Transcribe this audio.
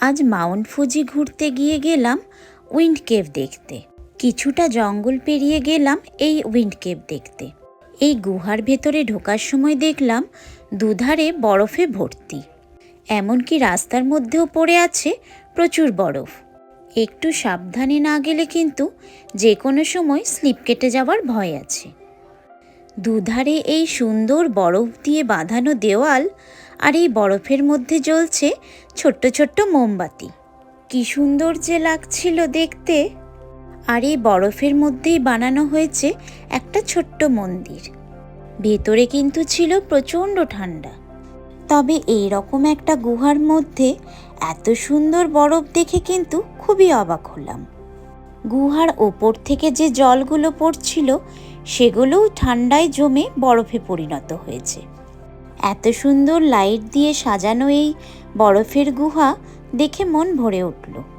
আজ Mount Fuji ঘুরতে গিয়ে গেলাম উইন্ড কেভ দেখতে। কিছুটা জঙ্গল পেরিয়ে গেলাম এই উইন্ড কেভ দেখতে। এই গুহার ভেতরে ঢোকার সময় দেখলাম দুধারে বরফে ভর্তি। এমনকি রাস্তার মধ্যেও পড়ে আছে প্রচুর বরফ। একটু সাবধানে না গেলে কিন্তু যে কোনো সময় স্লিপ কেটে যাওয়ার ভয় আছে। দুধারে এই সুন্দর বরফ দিয়ে বাঁধানো দেওয়াল আর এই বরফের মধ্যে জ্বলছে ছোট্ট ছোট্ট মোমবাতি। কি সুন্দর যে লাগছিল দেখতে। আর এই বরফের মধ্যেই বানানো হয়েছে একটা ছোট্ট মন্দির। ভেতরে কিন্তু ছিল প্রচণ্ড ঠান্ডা। তবে এই রকম একটা গুহার মধ্যে এত সুন্দর বরফ দেখে কিন্তু খুবই অবাক হলাম। গুহার ওপর থেকে যে জলগুলো পড়ছিল, সেগুলোও ঠান্ডায় জমে বরফে পরিণত হয়েছে। এত সুন্দর লাইট দিয়ে সাজানো এই বরফের গুহা দেখে মন ভরে উঠল।